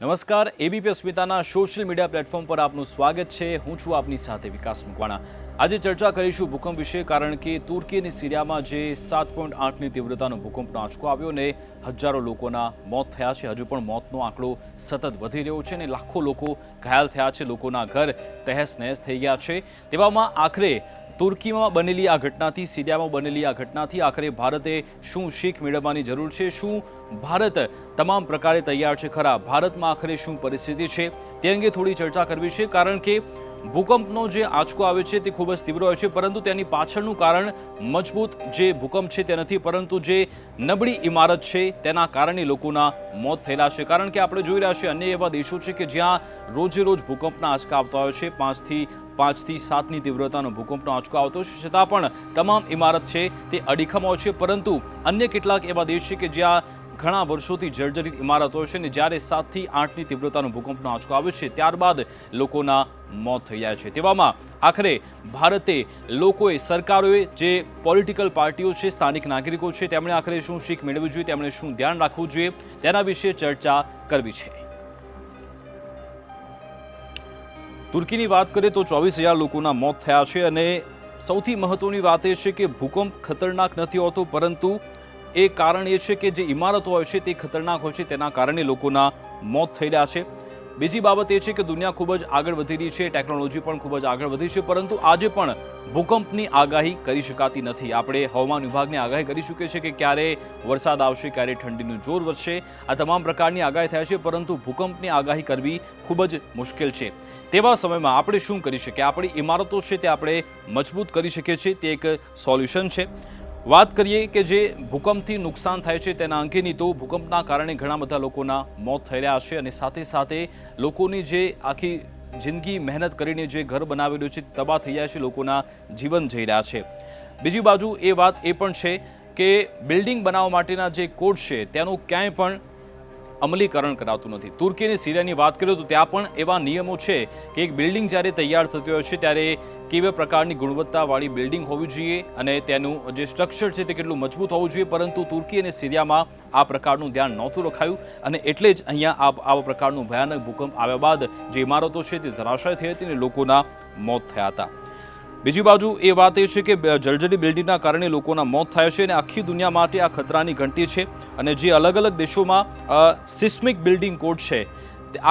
નમસ્કાર એબીપી અસ્મિતાના social media platform પર આપનું સ્વાગત છે. હું છું આપની સાથે વિકાસ મકવાણા. આજે ચર્ચા કરીશું ભૂકંપ વિશે, કારણ કે તુર્કી અને સિરિયામાં જે સાત પોઈન્ટ આઠની તીવ્રતાનો ભૂકંપનો આંચકો આવ્યો ને હજારો લોકોના મોત થયા છે. હજુ પણ મોતનો આંકડો સતત વધી રહ્યો છે અને લાખો લોકો ઘાયલ થયા છે. લોકોના ઘર તહેસ નહેસ થઈ ગયા છે. તેવામાં આખરે તુર્કીમાં બનેલી આ ઘટનાથી, સિરિયામાં બનેલી આ ઘટનાથી આખરે ભારતે શું શીખ મેળવવાની જરૂર છે, શું ભારત તમામ પ્રકારે તૈયાર છે, ખરા ભારતમાં આખરે શું પરિસ્થિતિ છે તે અંગે થોડી ચર્ચા કરવી છે, કારણ કે ભૂકંપનો જે આંચકો આવે છે તે ખૂબ જ તીવ્ર હોય છે, પરંતુ તેની પાછળનું કારણ મજબૂત જે ભૂકંપ છે તે નથી, પરંતુ જે નબળી ઇમારત છે તેના કારણે લોકોના મોત થયેલા છે. કારણ કે આપણે જોઈ રહ્યા છીએ અન્ય એવા દેશો છે કે જ્યાં રોજે રોજ ભૂકંપના આંચકા આવતા હોય છે, પાંચથી પાંચથી સાતની તીવ્રતાનો ભૂકંપનો આંચકો આવતો છે. છતાં પણ તમામ ઇમારત છે તે અડીખમો છે. પરંતુ અન્ય કેટલાક એવા દેશ છે કે જ્યાં ઘણા વર્ષોથી જર્જરિત ઇમારતો છે ને જ્યારે સાતથી આઠની તીવ્રતાનો ભૂકંપનો આંચકો આવે છે, ત્યારબાદ લોકોના મોત થઈ ગયા છે. તેવામાં આખરે ભારતે લોકોએ, સરકારોએ જે પોલિટિકલ પાર્ટીઓ છે, સ્થાનિક નાગરિકો છે, તેમણે આખરે શું શીખ મેળવવી જોઈએ, તેમણે શું ધ્યાન રાખવું જોઈએ તેના વિશે ચર્ચા કરવી છે. તુર્કીની વાત કરીએ તો ચોવીસ હજાર લોકોના મોત થયા છે અને સૌથી મહત્વની વાત એ છે કે ભૂકંપ ખતરનાક નથી હોતો, પરંતુ એ કારણ એ છે કે જે ઇમારતો હોય છે તે ખતરનાક હોય છે, તેના કારણે લોકોના મોત થઈ રહ્યા છે. બીજી બાબત એ છે કે દુનિયા ખૂબ જ આગળ વધી રહી છે, ટેકનોલોજી પણ ખૂબ જ આગળ વધી છે, પરંતુ આજે પણ ભૂકંપની આગાહી કરી શકાતી નથી. આપણે હવામાન વિભાગની આગાહી કરી શકીએ છીએ કે ક્યારે વરસાદ આવશે, ક્યારે ઠંડીનું જોર વધશે. આ તમામ પ્રકારની આગાહી થાય છે, પરંતુ ભૂકંપની આગાહી કરવી ખૂબ જ મુશ્કેલ છે. તેવા સમયમાં આપણે શું કરી શકીએ? આપણી ઇમારતો છે તે આપણે મજબૂત કરી શકીએ છીએ. તે એક સોલ્યુશન છે. વાત કરીએ કે જે ભૂકંપથી નુકસાન થાય છે તેના અંગેની, તો ભૂકંપના કારણે ઘણા બધા લોકોના મોત થઈ રહ્યા છે અને સાથે સાથે લોકોની જે આખી જિંદગી મહેનત કરીને જે ઘર બનાવેલું છે તે તબાહ થઈ રહ્યા છે, લોકોના જીવન જઈ રહ્યા છે. બીજી બાજુ એ વાત એ પણ છે કે બિલ્ડિંગ બનાવવા માટેના જે કોડ છે, તેનું ક્યાંય પણ અમલીકરણ કરાતું નથી. તુર્કી અને સિરિયાની વાત કરીએ તો ત્યાં પણ એવા નિયમો છે કે એક બિલ્ડિંગ જ્યારે તૈયાર થતી હોય છે, ત્યારે કેવા પ્રકારની ગુણવત્તાવાળી બિલ્ડિંગ હોવી જોઈએ અને તેનું જે સ્ટ્રક્ચર છે તે કેટલું મજબૂત હોવું જોઈએ. પરંતુ તુર્કી અને સિરિયામાં આ પ્રકારનું ધ્યાન નહોતું રખાયું અને એટલે જ અહીંયા આવા પ્રકારનું ભયાનક ભૂકંપ આવ્યા બાદ જે ઇમારતો છે તે ધરાશાય થઈ હતી અને લોકોના મોત થયા હતા. બીજી બાજુ એ વાત એ છે કે જળજળી બિલ્ડિંગના કારણે લોકોના મોત થાય છે અને આખી દુનિયા માટે આ ખતરાની ઘંટી છે અને જે અલગ અલગ દેશોમાં સિસ્મિક બિલ્ડિંગ કોડ છે.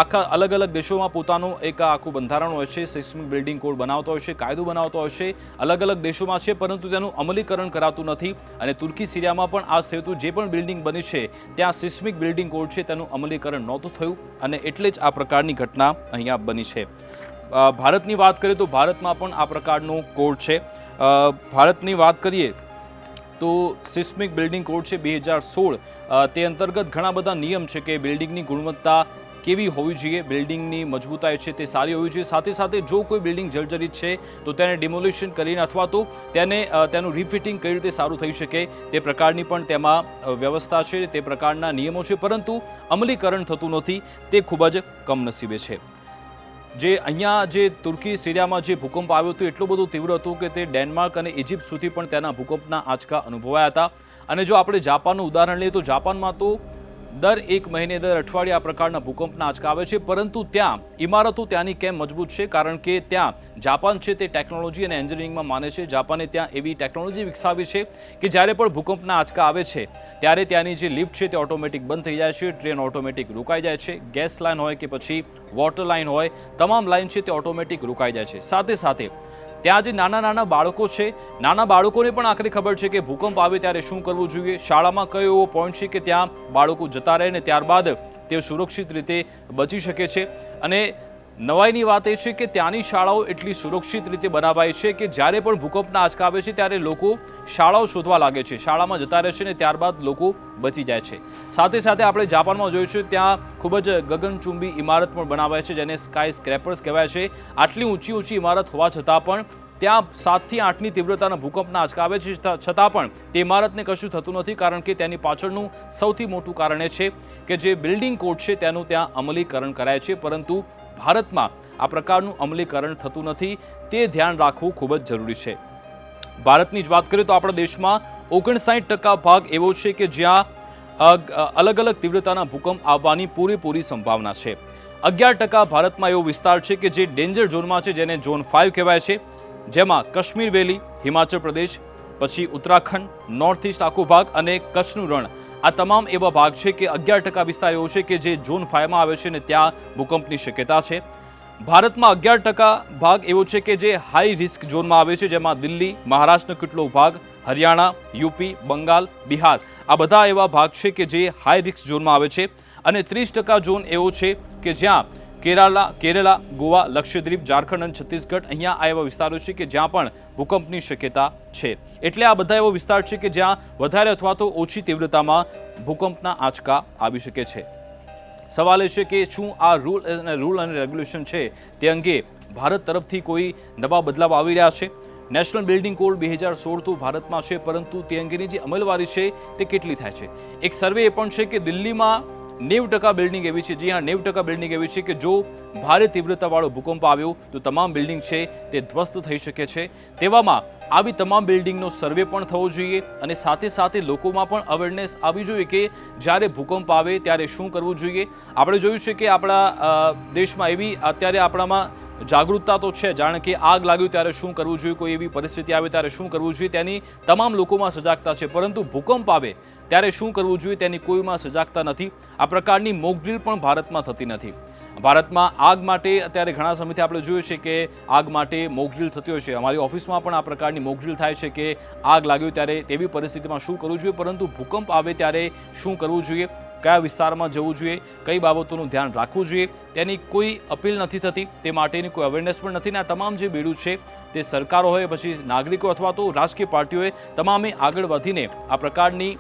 આખા અલગ અલગ દેશોમાં પોતાનું એક આખું બંધારણ હોય છે સિસ્મિક બિલ્ડિંગ કોડ બનાવતો હોય છે, કાયદો બનાવતો હોય છે, અલગ અલગ દેશોમાં છે, પરંતુ તેનું અમલીકરણ કરાતું નથી અને તુર્કી, સિરિયામાં પણ આ થયું જે પણ બિલ્ડિંગ બની છે, ત્યાં સિસ્મિક બિલ્ડિંગ કોડ છે, તેનું અમલીકરણ નહોતું થયું અને એટલે જ આ પ્રકારની ઘટના અહીંયા બની છે. ભારતની વાત કરીએ તો ભારતમાં પણ આ પ્રકારનો કોડ છે. ભારતની વાત કરીએ તો સિસ્મિક બિલ્ડિંગ કોડ છે બે હજાર સોળ. તે અંતર્ગત ઘણા બધા નિયમ છે કે બિલ્ડિંગની ગુણવત્તા કેવી હોવી જોઈએ, બિલ્ડિંગની મજબૂતાઈ છે તે સારી હોવી જોઈએ. સાથે સાથે જો કોઈ બિલ્ડિંગ જર્જરિત છે, તો તેને ડિમોલિશન કરીને અથવા તો તેને તેનું રિફિટિંગ કઈ રીતે સારું થઈ શકે તે પ્રકારની પણ તેમાં વ્યવસ્થા છે, તે પ્રકારના નિયમો છે. પરંતુ અમલીકરણ થતું નથી, તે ખૂબ જ કમનસીબે છે. જે અહીંયા જે તુર્કી સિરિયામાં જે ભૂકંપ આવ્યો હતો, એટલો બધો તીવ્ર હતો કે તે ડેનમાર્ક અને ઇજિપ્ત સુધી પણ તેના ભૂકંપના આંચકા અનુભવાયા હતા. અને જો આપણે જાપાનનું ઉદાહરણ લઈએ તો જાપાનમાં તો દર એક મહિને દર અઠવાડિયે આ પ્રકારના ભૂકંપના આંચકા આવે છે, પરંતુ ત્યાં ઇમારતો ત્યાંની કેમ મજબૂત છે? કારણ કે ત્યાં જાપાન છે તે ટેકનોલોજી અને એન્જિનિયરિંગમાં માને છે. જાપાને ત્યાં એવી ટેકનોલોજી વિકસાવી છે કે જ્યારે પણ ભૂકંપના આંચકા આવે છે, ત્યારે ત્યાંની જે લિફ્ટ છે તે ઓટોમેટિક બંધ થઈ જાય છે, ટ્રેન ઓટોમેટિક રોકાઈ જાય છે, ગેસ લાઇન હોય કે પછી વોટર લાઇન હોય, તમામ લાઇન છે તે ઓટોમેટિક રોકાઈ જાય છે. સાથે સાથે ત્યાં જે નાના નાના બાળકો છે, નાના બાળકોને પણ આખરે ખબર છે કે ભૂકંપ આવે ત્યારે શું કરવું જોઈએ. શાળામાં કયો એવો પોઈન્ટ છે કે ત્યાં બાળકો જતા રહે ને ત્યારબાદ તે સુરક્ષિત રીતે બચી શકે છે. અને નવાઈની વાત એ છે કે ત્યાંની શાળાઓ એટલી સુરક્ષિત રીતે બનાવાય છે કે જ્યારે પણ ભૂકંપના આંચકા આવે છે ત્યારે લોકો શાળાઓ શોધવા લાગે છે. શાળામાં જતા રહે છે ને ત્યારબાદ લોકો બચી જાય છે. સાથે સાથે આપણે જાપાનમાં જોયું છે, ત્યાં ખૂબ જ ગગનચુંબી ઇમારત પણ બનાવાય છે, જેને સ્કાય સ્ક્રેપર્સ કહેવાય છે. આટલી ઊંચી ઊંચી ઇમારત હોવા છતાં પણ ત્યાં સાતથી આઠની તીવ્રતાના ભૂકંપના આંચકા આવે છે છતાં પણ તે ઇમારતને કશું થતું નથી, કારણ કે તેની પાછળનું સૌથી મોટું કારણ એ છે કે જે બિલ્ડિંગ કોડ છે, તેનું ત્યાં અમલીકરણ કરાય છે. પરંતુ ભારતમાં આ પ્રકારનું અમલીકરણ થતું નથી, તે ધ્યાન રાખવું ખૂબ જ જરૂરી છે. ભારતની જ વાત કરીએ તો આપણા દેશમાં ઓગણસાઠ ટકા ભાગ એવો છે કે જ્યાં અલગ અલગ તીવ્રતાના ભૂકંપ આવવાની પૂરેપૂરી સંભાવના છે. અગિયાર ટકા ભારતમાં એવો વિસ્તાર છે કે જે ડેન્જર ઝોનમાં છે, જેને ઝોન ફાઇવ કહેવાય છે. જેમાં કાશ્મીર વેલી, હિમાચલ પ્રદેશ, પછી ઉત્તરાખંડ, નોર્થ ઇસ્ટ આખો ભાગ અને કચ્છનું રણ આ તમામ એવા ભાગ છે કે અગિયાર ટકા વિસ્તાર એવો છે કે જે ઝોન ફાઇવમાં આવે છે અને ત્યાં ભૂકંપની શક્યતા છે. ભારતમાં અગિયાર ટકા ભાગ એવો છે કે જે હાઈ રિસ્ક ઝોનમાં આવે છે, જેમાં દિલ્હી, મહારાષ્ટ્રનો કેટલો ભાગ, હરિયાણા, યુપી, બંગાળ, બિહાર. આ બધા એવા ભાગ છે કે જે હાઈ રિસ્ક ઝોનમાં આવે છે અને ત્રીસ ટકા ઝોન એવો છે કે જ્યાં કેરાલા, કેરલા, ગોવા, લક્ષદ્વીપ, ઝારખંડ અને છત્તીસગઢ અહીંયા આ એવા વિસ્તારો છે કે જ્યાં પણ ભૂકંપની શક્યતા છે. એટલે આ બધા એવો વિસ્તાર છે કે જ્યાં વધારે અથવા તો ઓછી તીવ્રતામાં ભૂકંપના આંચકા આવી શકે છે. સવાલ એ છે કે શું આ રૂલ અને રૂલ અને રેગ્યુલેશન છે તે અંગે ભારત તરફથી કોઈ નવા બદલાવ આવી રહ્યા છે? નેશનલ બિલ્ડિંગ કોડ બે હજાર સોળ તો ભારતમાં છે, પરંતુ તે અંગેની જે અમલવારી છે તે કેટલી થાય છે? એક સર્વે એ પણ છે કે દિલ્હીમાં નેવ ટકા બિલ્ડિંગ એવી છે. જી હા, નેવ ટકા બિલ્ડિંગ એવી છે કે જો ભારે તીવ્રતાવાળો ભૂકંપ આવ્યો, તો તમામ બિલ્ડિંગ છે તે ધ્વસ્ત થઈ શકે છે. તેવામાં આવી તમામ બિલ્ડિંગનો સર્વે પણ થવો જોઈએ અને સાથે સાથે લોકોમાં પણ અવેરનેસ આવવી જોઈએ કે જ્યારે ભૂકંપ આવે ત્યારે શું કરવું જોઈએ. આપણે જોયું છે કે આપણા દેશમાં એવી અત્યારે આપણામાં જાગૃતતા તો છે, જાણે કે આગ લાગ્યું ત્યારે શું કરવું જોઈએ, કોઈ એવી પરિસ્થિતિ આવે ત્યારે શું કરવું જોઈએ, તેની તમામ લોકોમાં સજાગતા છે. પરંતુ ભૂકંપ આવે ત્યારે શું કરવું જોઈએ તેની કોઈમાં સજાગતા નથી. આ પ્રકારની મોકડ્રીલ પણ ભારતમાં થતી નથી. ભારતમાં આગ માટે અત્યારે ઘણા સમયથી આપણે જોયું છે કે આગ માટે મોકડ્રીલ થતી હોય છે. અમારી ઓફિસમાં પણ આ પ્રકારની મોકડ્રીલ થાય છે કે આગ લાગ્યું ત્યારે તેવી પરિસ્થિતિમાં શું કરવું જોઈએ, પરંતુ ભૂકંપ આવે ત્યારે શું કરવું જોઈએ, કયા વિસ્તારમાં જવું જોઈએ, કઈ બાબતોનું ધ્યાન રાખવું જોઈએ, તેની કોઈ અપીલ નથી થતી, તે માટેની કોઈ અવેરનેસ પણ નથી ને આ તમામ જે બેડું છે તે સરકારો હોય, પછી નાગરિકો અથવા તો રાજકીય પાર્ટીઓએ તમામે આગળ વધીને આ પ્રકારની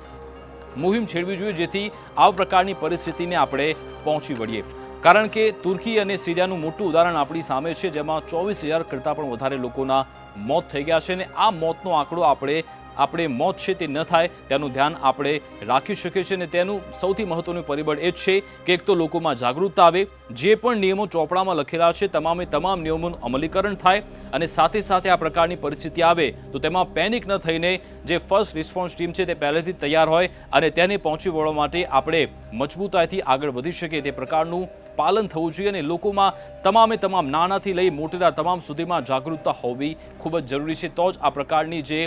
મુહિમ છેડવી જોઈએ જેથી આ પ્રકારની પરિસ્થિતિને આપણે પહોંચી વળીએ. કારણ કે તુર્કી અને સિરિયાનું મોટું ઉદાહરણ આપણી સામે છે, જેમાં ચોવીસ હજાર કરતાં પણ વધારે લોકોના મોત થઈ ગયા છે અને આ મોતનો આંકડો આપણે આપણે મોત છે તે ન થાય તેનું ધ્યાન આપણે રાખી શકીએ છીએ અને તેનું સૌથી મહત્વનું પરિબળ એ જ છે કે એક તો લોકોમાં જાગૃતતા આવે, જે પણ નિયમો ચોપડામાં લખેલા છે તમામે તમામ નિયમોનું અમલીકરણ થાય અને સાથે સાથે આ પ્રકારની પરિસ્થિતિ આવે તો તેમાં પેનિક ન થઈને જે ફર્સ્ટ રિસ્પોન્સ ટીમ છે તે પહેલેથી તૈયાર હોય અને તેને પહોંચી વળવા માટે આપણે મજબૂતાઈથી આગળ વધી શકીએ. તે પ્રકારનું પાલન થવું જોઈએ અને લોકોમાં તમામે તમામ નાનાથી લઈ મોટેરા તમામ સુધીમાં જાગૃતતા હોવી ખૂબ જ જરૂરી છે. તો જ આ પ્રકારની જે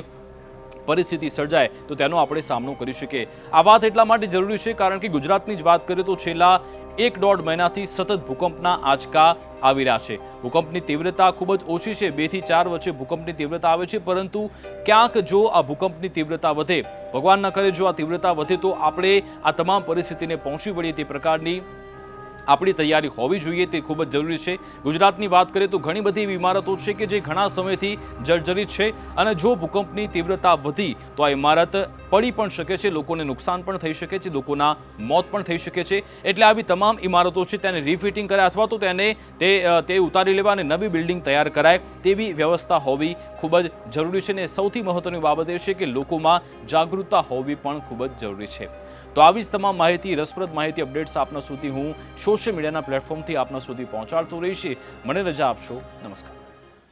પરિસ્થિતિ સર્જાય તો તેનો આપણે સામનો કરી શકીએ. આ વાત એટલા માટે જરૂરી છે કારણ કે ગુજરાતની જ વાત કરીએ તો છેલ્લા એક દોઢ મહિનાથી સતત ભૂકંપના આંચકા આવી રહ્યા છે. ભૂકંપની તીવ્રતા ખૂબ જ ઓછી છે. બેથી ચાર વચ્ચે ભૂકંપની તીવ્રતા આવે છે, પરંતુ ક્યાંક જો આ ભૂકંપની તીવ્રતા વધે ભગવાન ન કરે જો આ તીવ્રતા વધે તો આપણે આ તમામ પરિસ્થિતિને પહોંચી વળીએ તે પ્રકારની આપણી તૈયારી હોવી જોઈએ તે ખૂબ જ જરૂરી છે. ગુજરાતની વાત કરીએ તો ઘણી બધી એવી ઇમારતો છે કે જે ઘણા સમયથી જર્જરિત છે અને જો ભૂકંપની તીવ્રતા વધી તો આ ઇમારત પડી પણ શકે છે, લોકોને નુકસાન પણ થઈ શકે છે, લોકોના મોત પણ થઈ શકે છે. એટલે આવી તમામ ઇમારતો છે તેને રીફિટિંગ કરે અથવા તો તેને તે તે ઉતારી લેવા અને નવી બિલ્ડિંગ તૈયાર કરાય તેવી વ્યવસ્થા હોવી ખૂબ જ જરૂરી છે. અને સૌથી મહત્વની બાબત એ છે કે લોકોમાં જાગૃતતા હોવી પણ ખૂબ જ જરૂરી છે. તો આવી જ તમામ માહિતી, રસપ્રદ માહિતી અપડેટ્સ આપના સુધી હું સોશિયલ મીડિયાના પ્લેટફોર્મથી આપના સુધી પહોંચાડતો રહીશ. મને રજા આપશો. નમસ્કાર.